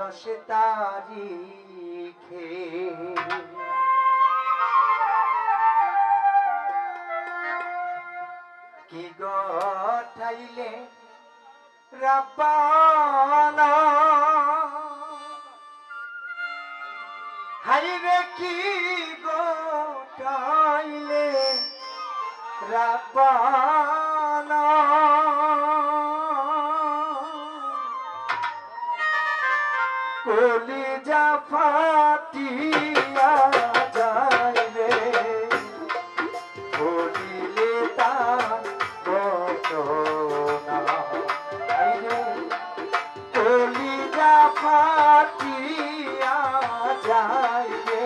দশ তারিখে কি গঠাইলে রাপানা হাইরে কি গঠাইলে রাপানা কলিজা ফাটিয়া যায় বলিলে তার রে, কলিজা ফাটিয়া যায় রে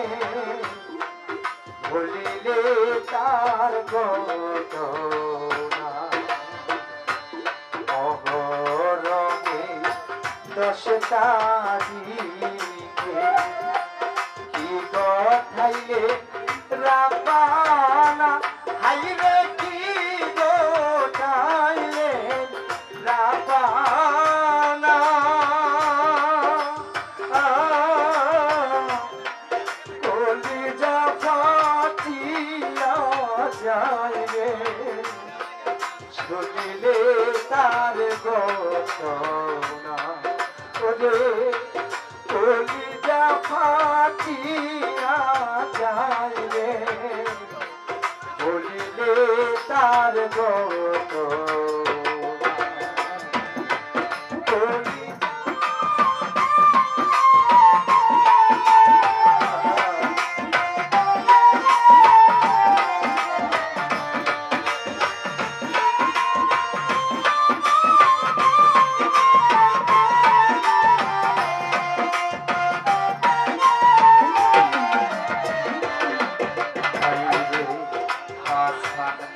বলিলে তার ঘটনা দশ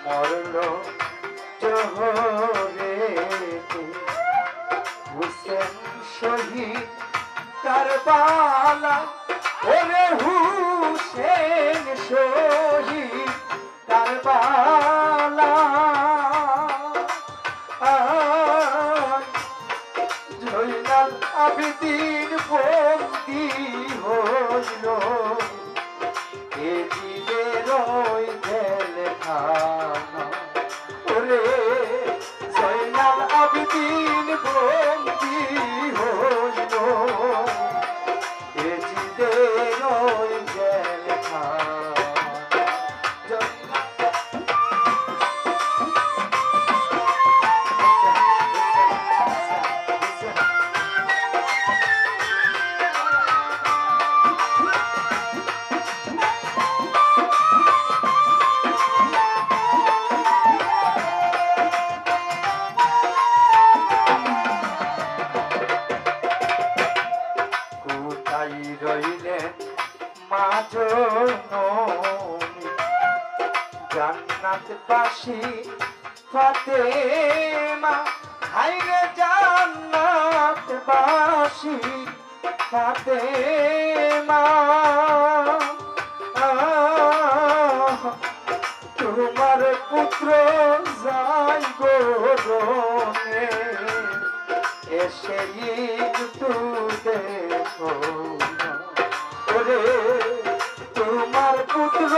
মরল জহরে হুসেন শহীদ কারবালা ওরে হুসেন শহীদ কারবালা। জয়নাল আবিদিন বন্দি জান্নাতবাসী ফাতেমা হাইরে জান্নাতবাসী ফাতেমা আহ, তোমার পুত্র যাই গোরনে এসে একটু দেখো। ওরে তোমার পুত্র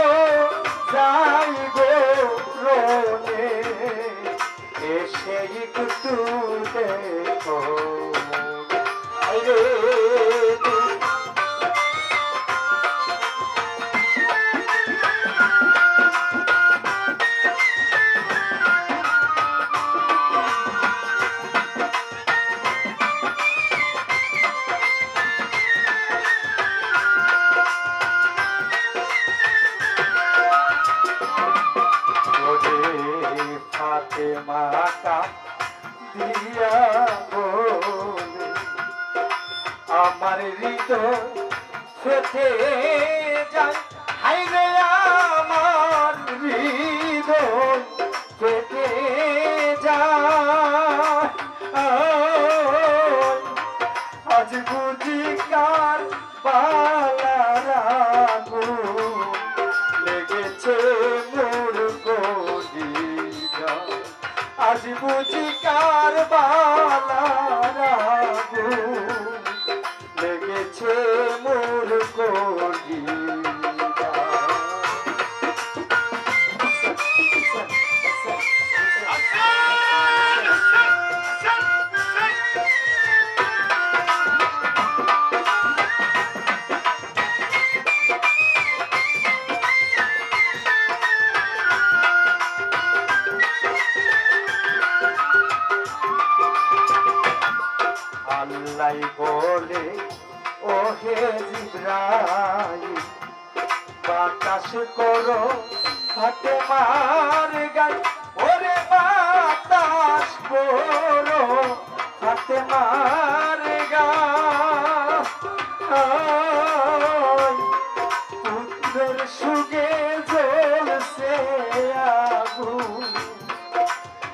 আল্লাহ বলে ও হে জিব্রাইল, বাতাস করো হাতে মার গাই ওরে বাতাস করো হাতে মার পুত্রের সুগে জ্বলছে আগুন,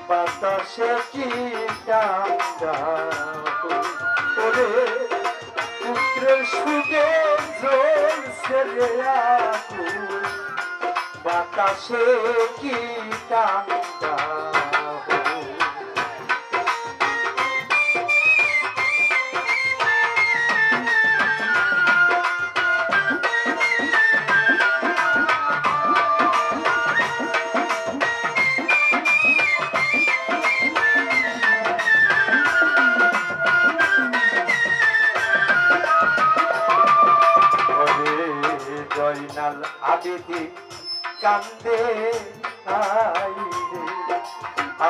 বাতাসে কি ডাঙ্গা ওরে পুত্রের সুগে জ্বলছে রে বাতাসে কি ডাঙ্গা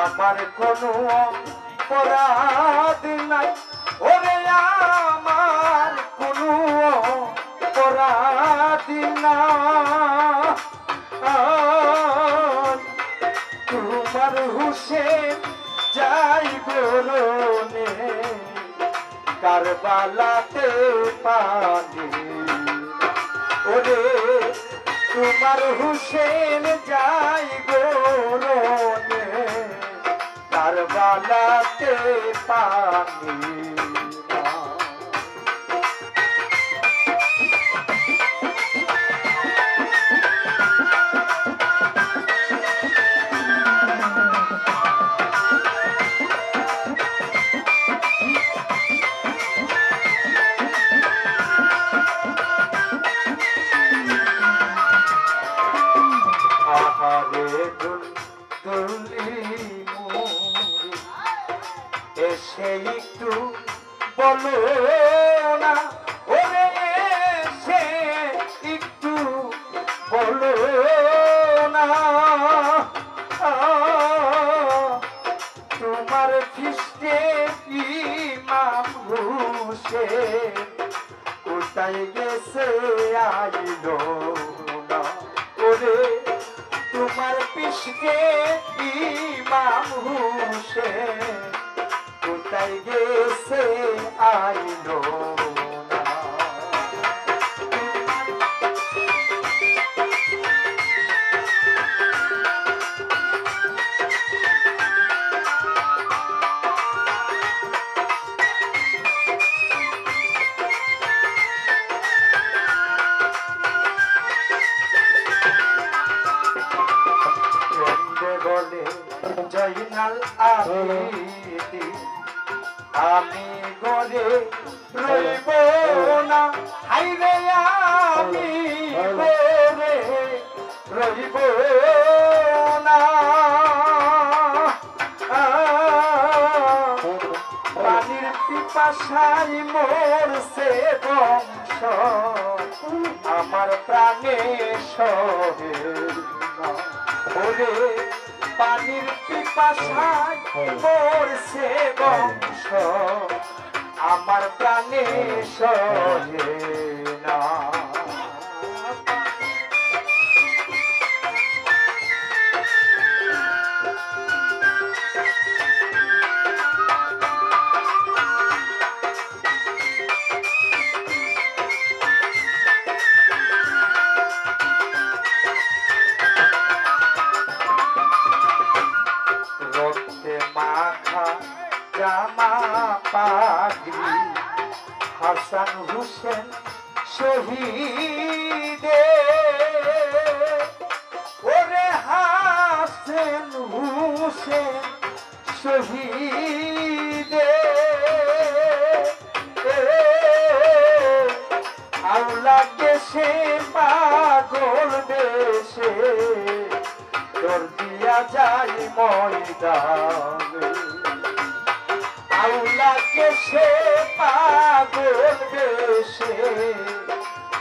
আমার কোনো অপরাধ নাই। ওরে আমার কোনো অপরাধ না তোমার হুসেন যাই গোরনে কারবালাতে পানি। ওরে তোমার হুসেন যাই গোরনে কারবালাতে পানি তোমার খ্রিস্টে ইমাম হুসেন? কোথায় গেছে আইল না? ওরে, তোমার পিসকে ইমাম হুসেন। কোথায় গেছে আইলো গরে রইব না। হাইরে আমি গরে রইব না। পানির পিপাসাই মরছে বংশ আমার প্রাণে সহে ওরে পানির পিপাসায় মরছে বংশ আমার প্রাণে সহে না। মাখা জামা পাগড়ি হাসান হুসেন শহীদে ওরে হাসেন হুসেন শহীদে আউলাকে সে পাগল বেশে তোর দিয়া যাই ময়দানে। আউলাকে সে পাগল বেশে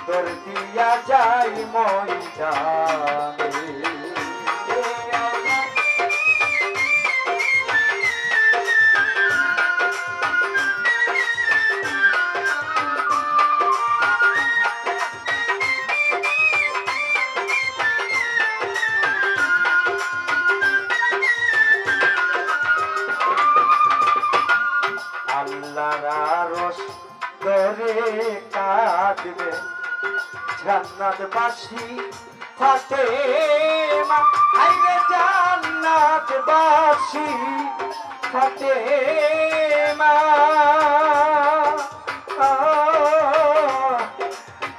তোর দিয়া যাই ময়দানে। জান্নাতবাসী ফাতেমা হাইরে জান্নাতবাসী ফাতেমা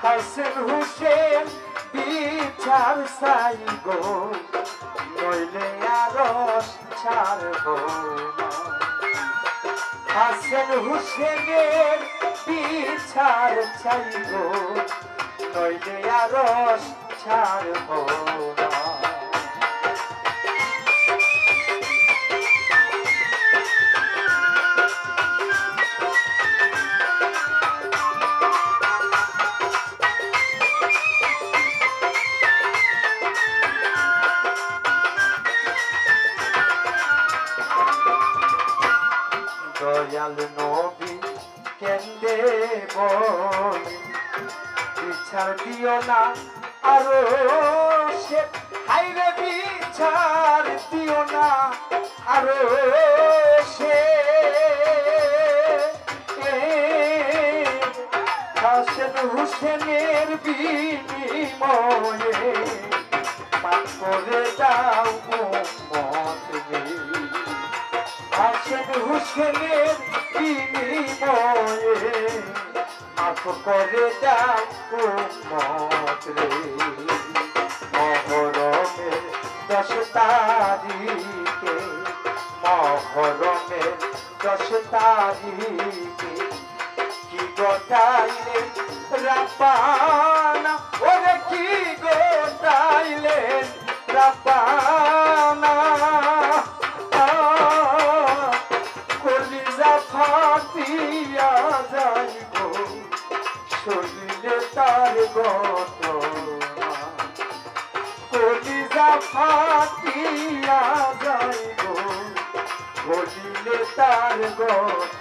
হাসেন হুসেন বিচার সাই গো নইলে আরশ ছাড়বো হাসেন হুসেনের বিচার চাইব নইলে আরস ছাড়ব না। দয়াল নবী কেন্দে বলি। বিচার দিও না, আরও সে হাইরে বিচার দিও না, আরও সে হাসেন হুসেনের বিনিময়ে পাপ করে মত হাসেন হুসেনের বিনিময়ে মাফ করে দাও তারিখে কি গোটাইলে রাপানা ওরে কি গোটাইলেন রাপানা কলিজা ফাটিয়া যাইব। শরীরে তার গত কলিজা ফাটিয়া বলিলে তার গত